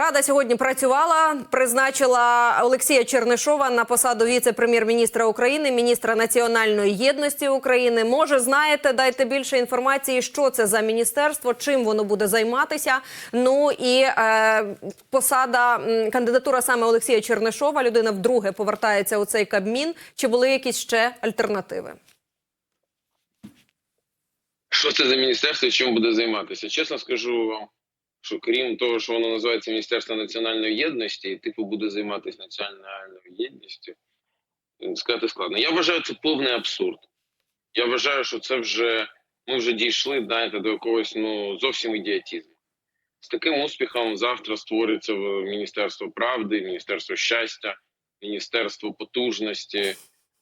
Рада сьогодні працювала, призначила Олексія Чернишова на посаду віце-прем'єр-міністра України, міністра національної єдності України. Може, знаєте, дайте більше інформації, що це за міністерство, чим воно буде займатися. Ну і е, посада кандидатура саме Олексія Чернишова. Людина вдруге повертається у цей кабмін. Чи були якісь ще альтернативи? Що це за міністерство чим буде займатися? Чесно скажу вам, що крім того, що воно називається Міністерство національної єдності, і типу буде займатися національною єдністю, м, сказати складно. Я вважаю це повний абсурд. Я вважаю, що це вже ми вже дійшли знаєте, до якогось ну зовсім ідіотізму. З таким успіхом завтра створиться Міністерство правди, Міністерство щастя, Міністерство потужності.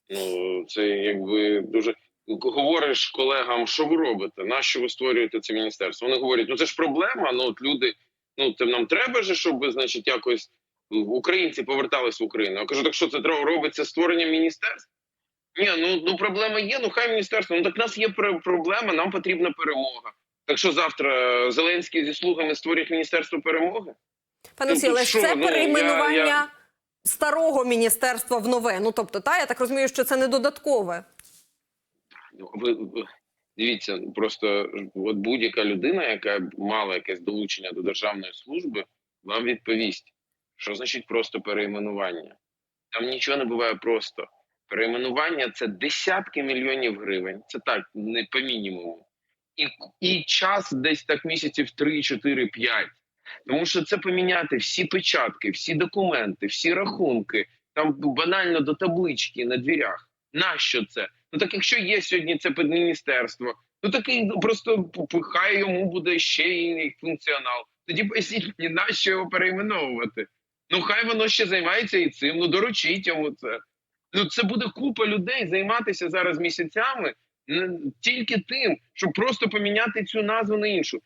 Ну це якби дуже говориш колегам, що ви робите? Нащо ви створюєте це міністерство? Вони говорять, ну це ж проблема. Ну от люди, ну це нам треба же, щоб значить якось українці повертались в Україну. Я кажу, так що це треба робиться створення міністерств? Ні, ну ну проблема є. Ну хай міністерство. Ну так в нас є пр- проблема, нам потрібна перемога. Так що завтра Зеленський зі слугами створять міністерство перемоги? Пане Ну, Сіле, це ну, я- перейменування я- старого міністерства в нове. Ну тобто, та я так розумію, що це не додаткове. Ви дивіться, просто от будь-яка людина, яка мала якесь долучення до державної служби, вам відповість, що значить просто перейменування. Там нічого не буває просто. Перейменування це десятки мільйонів гривень. Це так, не по мінімуму. І, і час десь так місяців 3, 4, 5. Тому що це поміняти всі печатки, всі документи, всі рахунки, там банально до таблички на дверях. Нащо це? Ну так якщо є сьогодні це підміністерство, ну такий ну, просто хай йому буде ще інший функціонал. Тоді поясніть мені, нащо його перейменовувати. Ну хай воно ще займається і цим. Ну доручіть йому це. Ну це буде купа людей займатися зараз місяцями тільки тим, щоб просто поміняти цю назву на іншу.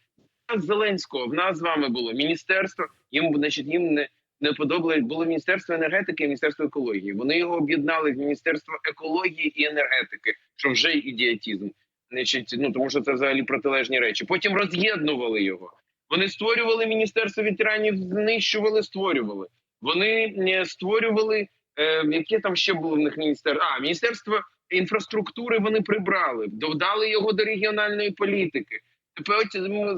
Зеленського в нас з вами було міністерство. Їм значить їм не. Не подобалось було міністерство енергетики і міністерство екології. Вони його об'єднали в міністерство екології і енергетики, що вже ідіотізм. Значить, ну тому що це взагалі протилежні речі. Потім роз'єднували його. Вони створювали міністерство ветеранів, знищували, створювали. Вони е, створювали е, яке там ще було в них міністерство? А міністерство інфраструктури вони прибрали, додали його до регіональної політики. Тепер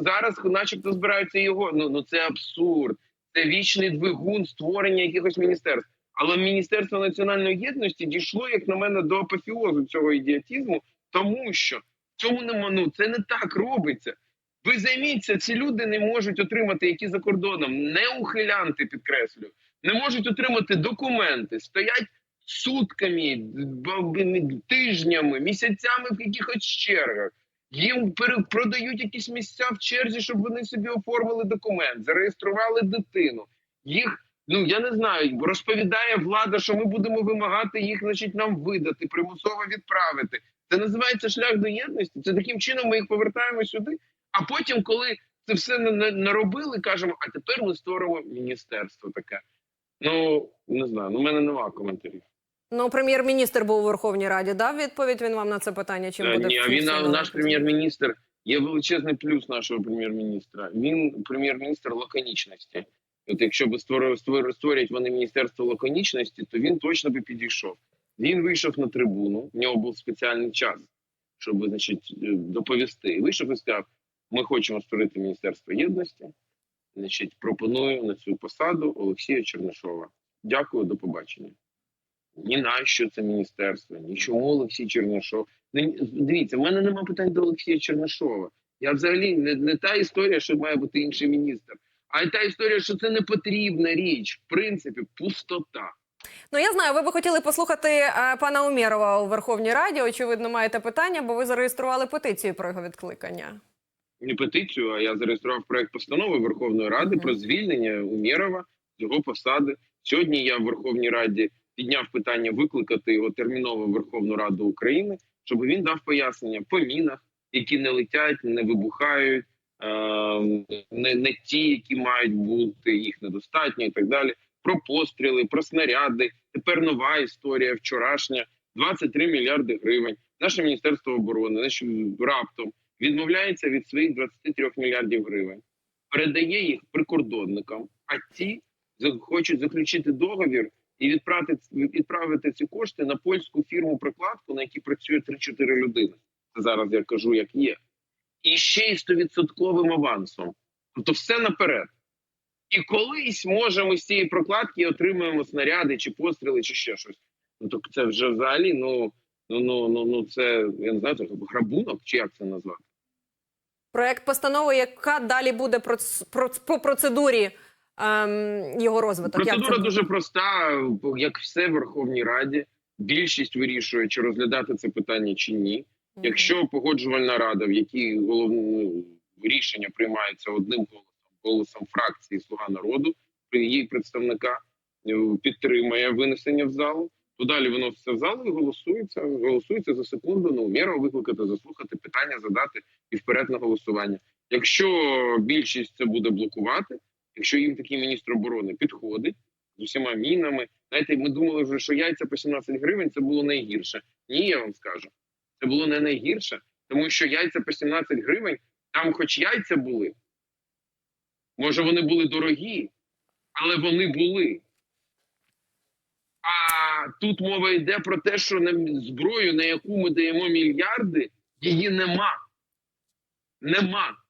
зараз, начебто, збираються його. Ну ну це абсурд. Це вічний двигун створення якихось міністерств. Але Міністерство національної єдності дійшло, як на мене, до апофіозу цього ідіотізму, тому що цьому нема, ну це не так робиться. Ви займіться, ці люди не можуть отримати, які за кордоном, не ухилянти, підкреслю, не можуть отримати документи, стоять сутками, тижнями, місяцями в якихось чергах. Їм продають якісь місця в черзі, щоб вони собі оформили документ, зареєстрували дитину. Їх ну я не знаю, розповідає влада, що ми будемо вимагати їх, значить, нам видати, примусово відправити. Це називається шлях до єдності. Це таким чином ми їх повертаємо сюди. А потім, коли це все на- на- наробили, кажемо, а тепер ми створимо міністерство таке. Ну не знаю, ну в мене нема коментарів. Ну, прем'єр-міністр був у Верховній Раді. Дав відповідь він вам на це питання? Чим Е, буде Ні, він наш прем'єр-міністр. Є величезний плюс нашого прем'єр-міністра. Він прем'єр-міністр лаконічності. От якщо б створив створять вони міністерство лаконічності, то він точно би підійшов. Він вийшов на трибуну. В нього був спеціальний час, щоб значить е, доповісти. Вийшов і сказав: ми хочемо створити міністерство єдності. Значить, пропоную на цю посаду Олексія Чернишова. Дякую, до побачення. Ні на що це міністерство, ні чому Олексій Чернишов. Дивіться, в мене нема питань до Олексія Чернишова. Я взагалі не, не та історія, що має бути інший міністр, а й та історія, що це не потрібна річ. В принципі, пустота. Ну я знаю, ви би хотіли послухати е, пана Умєрова у Верховній Раді. Очевидно, маєте питання, бо ви зареєстрували петицію про його відкликання. Не петицію, а я зареєстрував проект постанови Верховної Ради Мгм. про звільнення Умєрова з його посади. Сьогодні я в Верховній Раді підняв питання викликати його терміново в Верховну Раду України, щоб він дав пояснення по мінах, які не летять, не вибухають, е, не, не ті, які мають бути, їх недостатньо і так далі. Про постріли, про снаряди. Тепер нова історія, вчорашня, 23 мільярди гривень. Наше міністерство оборони, значить, раптом відмовляється від своїх 23 мільярдів гривень, передає їх прикордонникам. а ті хочуть заключити договір і відправити, відправити ці кошти на польську фірму прокладку, на якій працює 3-4 людини. Це зараз я кажу, як є. І ще й 100% авансом. Тобто все наперед. І колись може ми з цієї прокладки отримаємо снаряди чи постріли, чи ще щось. Ну так це вже взагалі, ну ну ну ну, ну це я не знаю, це грабунок, чи як це назвати? Проект постанови, яка далі буде по процедурі ем, його розвиток? Процедура це? дуже проста, як все в Верховній Раді. Більшість вирішує, чи розглядати це питання чи ні. Мгм. Якщо погоджувальна рада, в якій головне рішення приймається одним голосом, голосом фракції Слуга народу, її представника е, підтримає винесення в залу, то далі виноситься в залу і голосується. Голосується за секунду. Ну міра викликати, заслухати питання, задати і вперед на голосування. Якщо більшість це буде блокувати, якщо їм такий міністр оборони підходить з усіма мінами, знаєте, ми думали вже, що яйця по 17 гривень це було найгірше. Ні, я вам скажу. Це було не найгірше, тому що яйця по 17 гривень, там хоч яйця були. Може, вони були дорогі, але вони були. А тут мова йде про те, що на зброю, на яку ми даємо мільярди, її нема. Нема.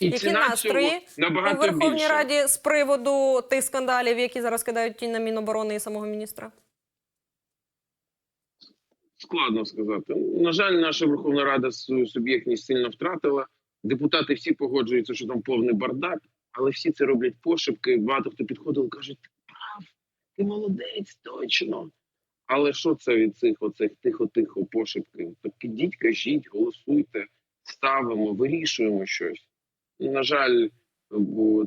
І Які ціна настрої цього у Верховній більша. Раді з приводу тих скандалів, які зараз кидають тінь на Міноборони і самого міністра? Складно сказати. На жаль, наша Верховна Рада свою суб'єктність сильно втратила. Депутати всі погоджуються, що там повний бардак, але всі це роблять пошепки. Багато хто підходив і каже: ти прав, ти молодець, точно. Але що це від цих оцих тихо-тихо пошепки? Так ідіть, кажіть, голосуйте, ставимо, вирішуємо щось. І, на жаль,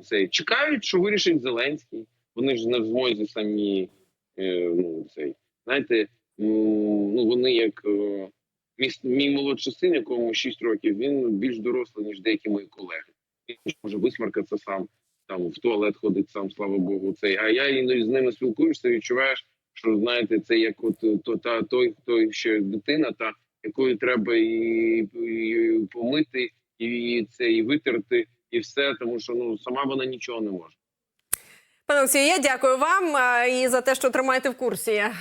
цей чекають, що вирішить Зеленський. Вони ж не в змозі самі е, ну, цей, знаєте, Ну, вони як е, мій, мій молодший син, якому 6 років, він більш дорослий, ніж деякі мої колеги. Він може висмаркатися сам, там в туалет ходить сам, слава Богу, цей. А я іноді з ними спілкуєшся, відчуваєш, що знаєте, це як от то та той, хто ще дитина, та якою треба і, і помити, і це і витерти, і все, тому що ну сама вона нічого не може. Пане Олексію, я дякую вам і за те, що тримаєте в курсі е,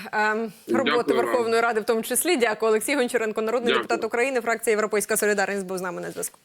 роботи Дякую вам. Верховної Ради, в тому числі. Дякую, Олексій Гончаренко, народний Дякую. депутат України, фракція Європейська Солідарність, був з нами на зв'язку.